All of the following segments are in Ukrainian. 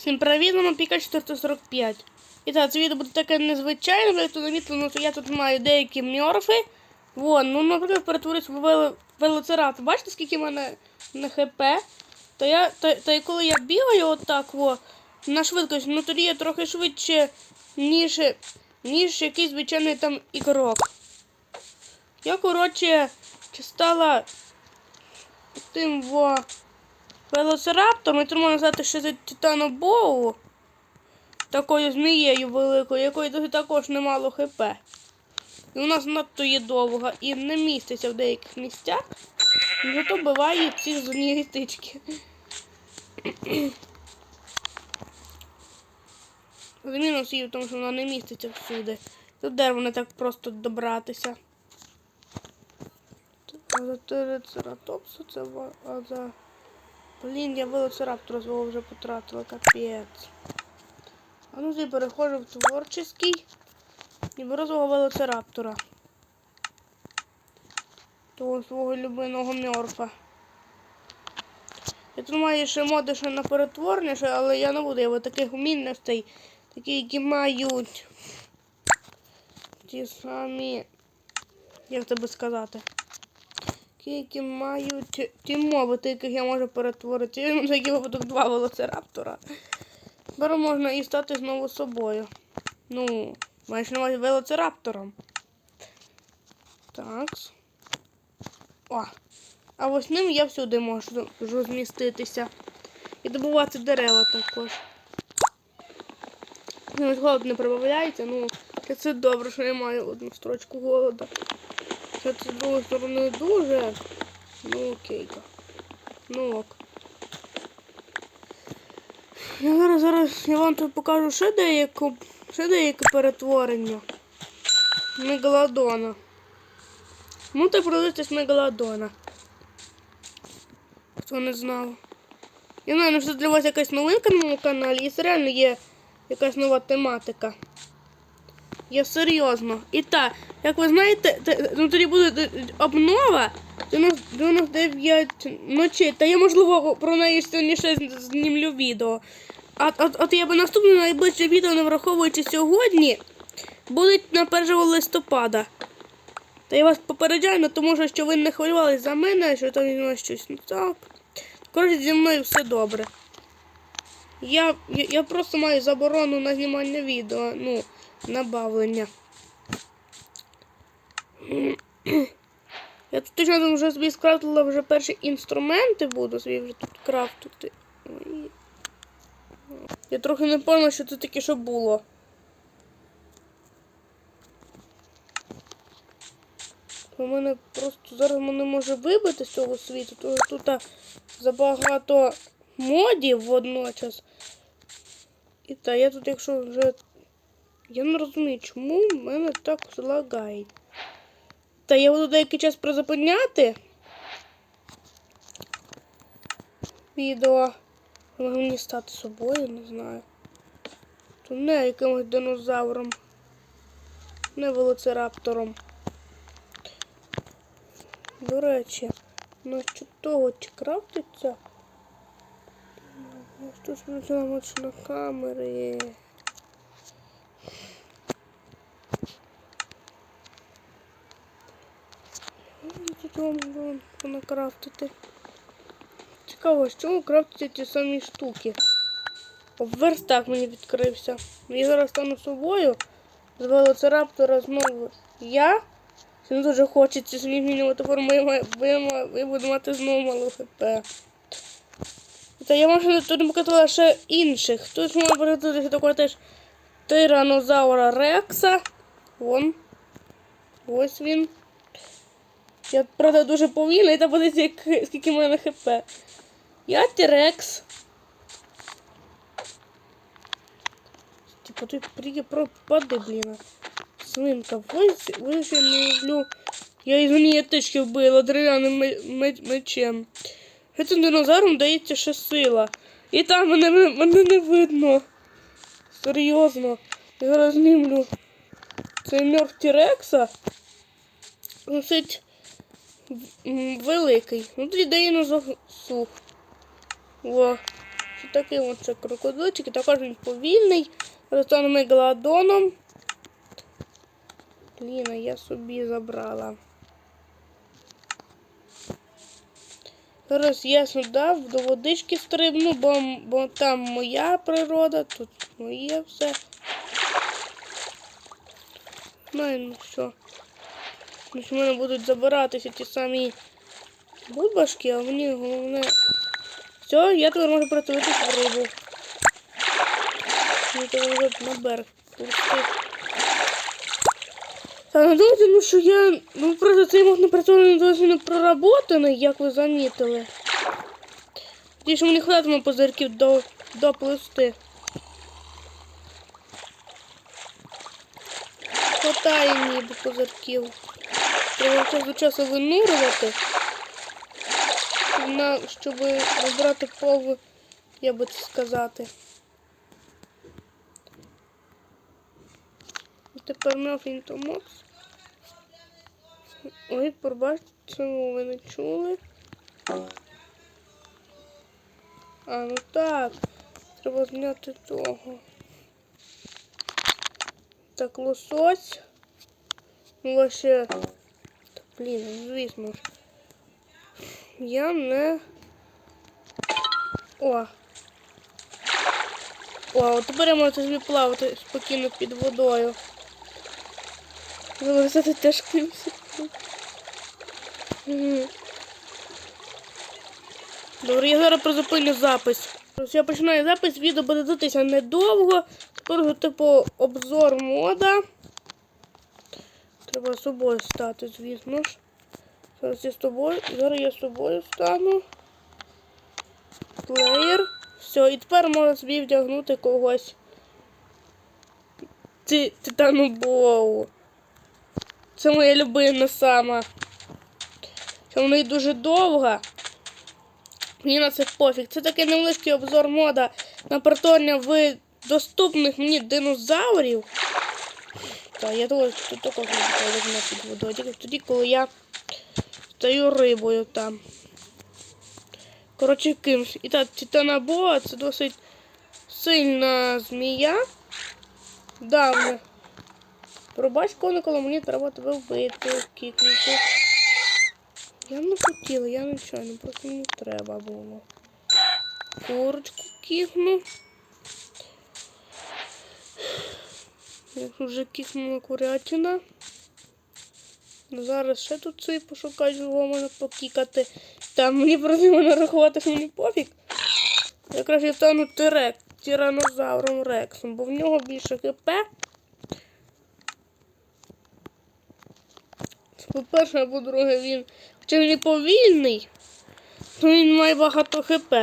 Всім привіт, Піка 445. І так, це відео буде таке незвичайне, але то намітно, що я тут маю деякі мьорфи. Вон, ну, наприклад, перетворюсь в вел- Бачите, скільки в мене на ХП? То я, то і коли я бігаю отак, во, на швидкість, ну тоді я трохи швидше, ніж, ніж якийсь звичайний там ігрок. Я, коротше, стала тим во велоцираптором, і можна назвати, що це титанобоу, такою змією великою, якої також немало хп. І у нас надто є довга і не міститься в деяких місцях, зато биває всіх з однієї стички. Але мінус її в тому, що вона не міститься всюди. Тут дерево не так просто добратися. За трицератопсу це за. Блін, я велоцираптора свого вже потратила, капець. А ну я переходжу в творчий і беру свого велоцираптора. Того свого любимого мьорфа. Я тут маю ще моди ще на перетворення, але я не буду його таких умінностей, такі, які мають ті самі, як тебе сказати, які мають ті мови, ті, яких я можу перетворити. На такий випадок два велоцираптора. Тепер можна і стати знову собою. Ну, маєш на увазі велоцираптором. Так. О. А ось ним я всюди можу можу зміститися. І добувати дерева також. Ну, голод не прибавляється, ну, це добре, що я маю одну строчку голода. Це з другої сторони дуже. Ну окейка. Ну ок. Я зараз, зараз я вам тут покажу ще деяку, ще деяке перетворення. Мегалодона. Ну, так продивитись Мегалодона. Хто не знав. Я знаю, що для вас якась новинка на моєму каналі, і це реально є якась нова тематика. Я серйозно. І так, як ви знаєте, ну тоді буде е, обнова 99 ночей. Та я, можливо, про неї сьогодні ще знімлю відео. А от, от я би наступне найближче відео, не враховуючи сьогодні, буде на 1 листопада. Та я вас попереджаю, ну, тому що, що ви не хвилювалися за мене, що там зі мною щось не так. Коротше, зі мною все добре. Я, я, я просто маю заборону на знімання відео, ну, набавлення. Я тут точно вже собі скрафтила вже перші інструменти буду собі вже тут крафтити. Я трохи не пам'ятаю, що це таке, що було. У мене просто зараз мене може вибити з цього світу, тому що тут забагато модів водночас. І так, я тут, якщо вже. Я не розумію, чому в мене так злагає. Та я буду деякий час призупиняти відео. Може мені стати собою, не знаю. То не якимось динозавром. Не велоцираптором. До речі, ну що того чи крафтиться? Ну, що ж ми зробимо на камері? Тут вам можна накрафтити. Цікаво, з чому крафтити ті самі штуки? Верстак мені відкрився. Я зараз стану собою. З велоцираптора знову я. Не дуже хочеться змінювати форму, я буду мати знову мало хп. Та я можу тут показала ще інших. Тут можна показати такого теж тиранозавра Рекса. Вон. Ось він. Я, правда, дуже повільний, та подивіться, як- скільки в мене хп. Я Тірекс. Типа ти при пропади, блін. Свинка, ось я не люблю. Я із манієтички вбила дерев'яним ме- ме- мечем. Цим динозаврам дається ще сила. І там мене, мене не видно. Серйозно. Я зараз знімлю. Це мертв Тірекса. Носить великий. Ну тоді на засух. Во. що такий от це крокодильчик, і також він повільний. Ростон мегалодоном. Ліна, я собі забрала. Зараз я сюди до водички стрибну, бо, бо там моя природа, тут моє все. Ну, і ну що. Що в мене будуть забиратися ті самі бульбашки, а мені головне. Все, я тепер можу притулитись в рибу. Мені треба вже на берег. Та ну думайте, ну що я. Ну просто цей мог напрацьований досі не проработаний, як ви замітили. Ті, що мені хватимо позирків до, доплисти. Хватає ніби позирків. Час часу винурювати. щоб На, щоб набрати я би це сказати. Тепер нафінь томот. Ой, пробачте, цього ви не чули. А, ну так. Треба зняти того. Так, лосось. Ну, вообще. Блін, звісно ж. Я не. О. О, тепер я можу собі плавати спокійно під водою. Вилазити теж кимось. Мгм. Добре, я зараз призупиню запис. Я починаю запис, відео буде дитися недовго. Вже, типу обзор мода. Треба з собою стати, звісно ж. Зараз я з тобою. Зараз я з собою стану. Плеєр. Все, і тепер можна собі вдягнути когось. Ти, Титану Боу. Це моя любима сама. Що вона і дуже довга. Мені на це пофіг. Це такий невеличкий обзор мода на притворення в доступних мені динозаврів. Так, я того тут також не буду під водою. Тільки тоді, коли я стаю рибою там. Коротше, кимсь. І так, Титанабоа це досить сильна змія. Давно. Пробач, кониколи мені треба тебе вбити, кікнути. Я не хотіла, я нечайно, просто мені треба було. Курочку кікну. Як вже кікнула курятина. Зараз ще тут цей пошукати, його можна покікати. Там мені просто його нарахувати, мені пофіг. Якраз я стану тирек, тиранозавром Рексом, бо в нього більше ХП. По-перше, або друге, він. Хоча він повільний, то він має багато ХП.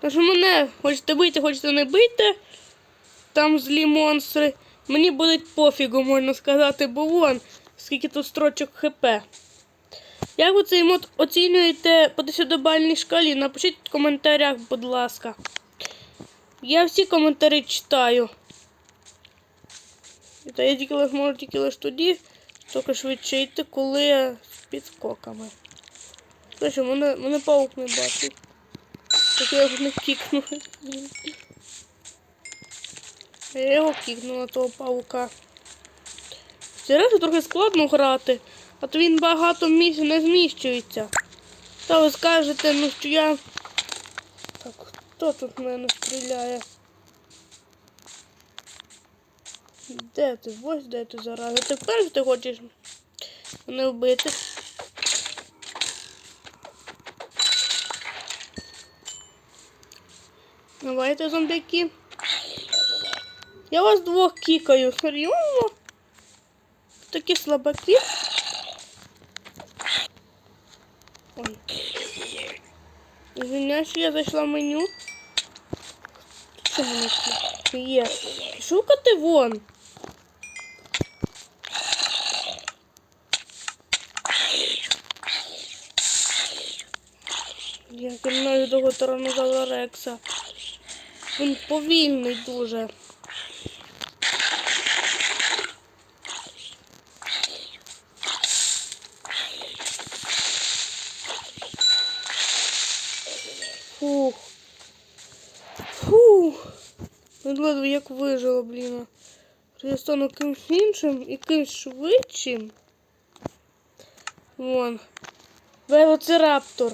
Тож мене хочете бити, хочете не бити. Там злі монстри. Мені буде пофігу, можна сказати, бо вон, скільки тут строчок ХП. Як ви цей мод оцінюєте по 10-бальній шкалі? Напишіть в коментарях, будь ласка. Я всі коментарі читаю. Та я тільки можу тільки лиш тоді, тільки швидше йти, коли я з підскоками. Слухай, мене, мене паук не бачить. Так я його не кікну. Я його кікнула, того паука. Серйозно трохи складно грати, а то він багато місць не зміщується. Та ви скажете, ну що я. Так, хто тут в мене стріляє? Де ти? Ось де ти зараз? Тепер ти хочеш мене вбити? Давайте зомбяки. Я вас двох кікаю, серйозно? Такі слабаки. Ой. Я зайшла в меню. Що тут є? Шукати вон. Я кімнаю того тиранозавра Рекса. Він повільний дуже. Фух. Ледве як вижила, блін. Я стану кимсь іншим і кимсь швидшим. Вон. Велоцираптор.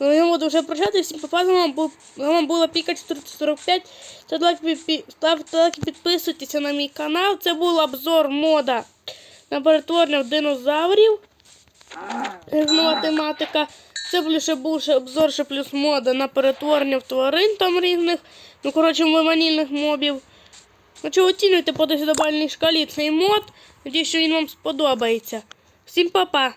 Ну, я буду вже прощати. Всім попа, з вами був- з вами була Піка 445. Ставте лайк, пі- пі- ставте лайк і підписуйтеся на мій канал. Це був обзор мода на перетворення динозаврів. Нова тематика. Це більше був обзор ще плюс мода на перетворення в тварин там різних. Ну, коротше, виманільних мобів. Ну, чого оцінюйте по десятибальній шкалі цей мод. Надіюсь, що він вам сподобається. Всім па-па!